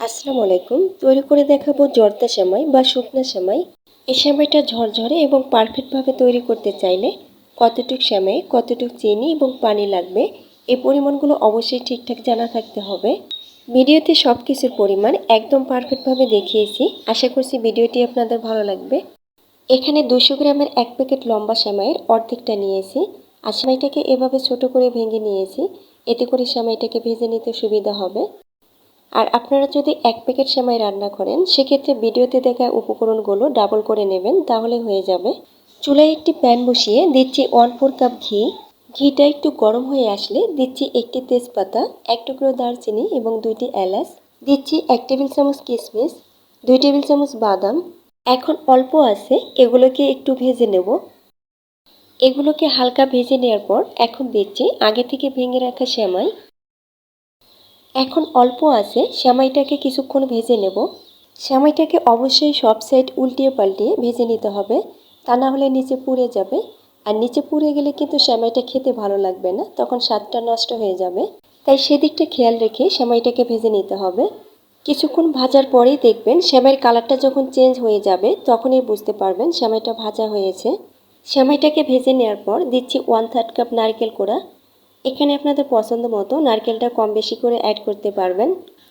আসসালামু আলাইকুম। তৈরি করে দেখাবো জর্দা সেমাই বা শুকনা সেমাই। এই সেমাইটা ঝরঝরে এবং পারফেক্টভাবে তৈরি করতে চাইলে কতটুক সেমাই, কতটুক চিনি এবং পানি লাগবে, এই পরিমাণগুলো অবশ্যই ঠিকঠাক জানা থাকতে হবে। ভিডিওতে সব কিছুর পরিমাণ একদম পারফেক্টভাবে দেখিয়েছি। আশা করছি ভিডিওটি আপনাদের ভালো লাগবে। এখানে দুশো গ্রামের এক প্যাকেট লম্বা সেমাইয়ের অর্ধেকটা নিয়েছি। আর সেমাইটাকে এভাবে ছোট করে ভেঙে নিয়েছি। এতে করে সেমাইটাকে ভেজে নিতে সুবিধা হবে। আর আপনারা যদি এক প্যাকেট সেমাই রান্না করেন, সেক্ষেত্রে ভিডিওতে দেখা উপকরণগুলো ডাবল করে নেবেন, তাহলে হয়ে যাবে। চুলায় একটি প্যান বসিয়ে দিচ্ছি ওয়ান ফোর কাপ ঘি। ঘিটা একটু গরম হয়ে আসলে দিচ্ছি একটি তেজপাতা, এক টুকরো দারচিনি এবং দুইটি এলাচ। দিচ্ছি এক টেবিল চামচ কিশমিশ দুই টেবিল চামচ বাদাম। এখন অল্প আছে, এগুলোকে একটু ভেজে নেব। এগুলোকে হালকা ভেজে নেওয়ার পর এখন দিচ্ছি আগে থেকে ভেঙে রাখা সেমাই। এখন অল্প আছে সেমাইটাকে কিছুক্ষণ ভেজে নেব। সেমাইটাকে অবশ্যই সব সাইড উল্টিয়ে পাল্টিয়ে ভেজে নিতে হবে, তা না হলে নিচে পুড়ে যাবে। আর নিচে পুড়ে গেলে কিন্তু সেমাইটা খেতে ভালো লাগবে না, তখন স্বাদটা নষ্ট হয়ে যাবে। তাই সেদিকটা খেয়াল রেখে সেমাইটাকে ভেজে নিতে হবে। কিছুক্ষণ ভাজার পরেই দেখবেন সেমাইয়ের কালারটা যখন চেঞ্জ হয়ে যাবে, তখনই বুঝতে পারবেন সেমাইটা ভাজা হয়েছে। সেমাইটাকে ভেজে নেওয়ার পর দিচ্ছি ওয়ান থার্ড কাপ নারকেল কোড়া। এখানে আপনাদের পছন্দ মতো নারকেলটা কম বেশি করে অ্যাড করতে পারবেন।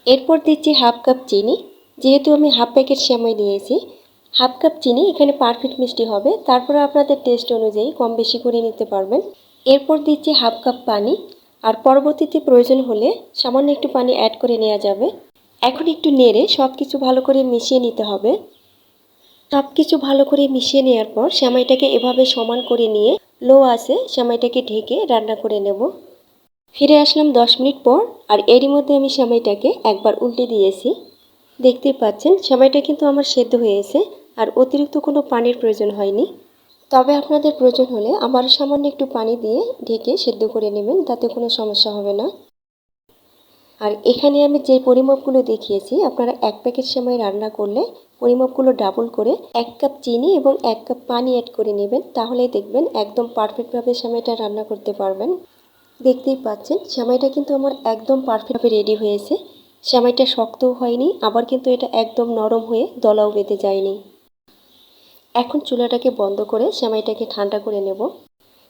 এরপর দিচ্ছি হাফ কাপ চিনি। যেহেতু আমি হাফ প্যাকেট সেমাই নিয়েছি হাফ কাপ চিনি এখানে পারফেক্ট মিষ্টি হবে। তারপরে আপনাদের টেস্ট অনুযায়ী কম বেশি করে নিতে পারবেন। এরপর দিচ্ছি হাফ কাপ পানি। আর পরবর্তীতে প্রয়োজন হলে সামান্য একটু পানি অ্যাড করে নেওয়া যাবে। এখন একটু নেড়ে সব কিছু ভালো করে মিশিয়ে নিতে হবে। সব কিছু ভালো করে মিশিয়ে নেওয়ার পর সেমাইটাকে এভাবে সমান করে নিয়ে লো আছে, সেমাইটাকে ঢেকে রান্না করে নেব। ফিরে আসলাম দশ মিনিট পর, আর এরই মধ্যে আমি সেমাইটাকে একবার উল্টে দিয়েছি। দেখতে পাচ্ছেন, সেমাইটা কিন্তু আমার সেদ্ধ হয়েছে আর অতিরিক্ত কোনো পানির প্রয়োজন হয়নি। তবে আপনাদের প্রয়োজন হলে আমার সামান্য একটু পানি দিয়ে ঢেকে সেদ্ধ করে নেবেন, তাতে কোনো সমস্যা হবে না। আর এখানে আমি যে পরিমাপগুলো দেখিয়েছি, আপনারা এক প্যাকেট সেমাই রান্না করলে পরিমাপগুলো ডাবল করে এক কাপ চিনি এবং এক কাপ পানি অ্যাড করে নেবেন তাহলে দেখবেন একদম পারফেক্টভাবে সেমাইটা রান্না করতে পারবেন। দেখতেই পাচ্ছেন, সেমাইটা কিন্তু আমার একদম পারফেক্টভাবে রেডি হয়েছে। সেমাইটা শক্তও হয়নি, আবার কিন্তু এটা একদম নরম হয়ে দলাও বেঁধে যায়নি। এখন চুলাটাকে বন্ধ করে সেমাইটাকে ঠান্ডা করে নেব।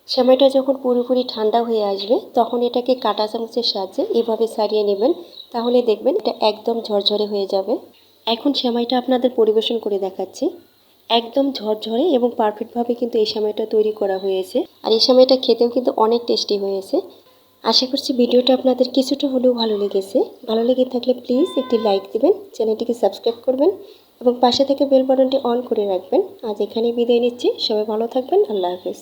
সেমাইটা যখন পুরোপুরি ঠান্ডা হয়ে আসবে, তখন এটাকে কাটা চামচের সাহায্যে এভাবে সারিয়ে নেবেন। তাহলে দেখবেন এটা একদম ঝরঝরে হয়ে যাবে। এখন সেমাইটা আপনাদের পরিবেশন করে দেখাচ্ছি। একদম ঝরঝরে এবং পারফেক্টভাবে কিন্তু এই সেমাইটা তৈরি করা হয়েছে। আর এই সেমাইটা খেতেও কিন্তু অনেক টেস্টি হয়েছে। আশা করছি ভিডিওটা আপনাদের কিছুটা হলেও ভালো লেগেছে। ভালো লেগে থাকলে প্লিজ একটি লাইক দিবেন, চ্যানেলটিকে সাবস্ক্রাইব করবেন এবং পাশে থেকে বেল বাটনটি অন করে রাখবেন। আজ এখানেই বিদায় নিচ্ছি। সবাই ভালো থাকবেন। আল্লাহ হাফেজ।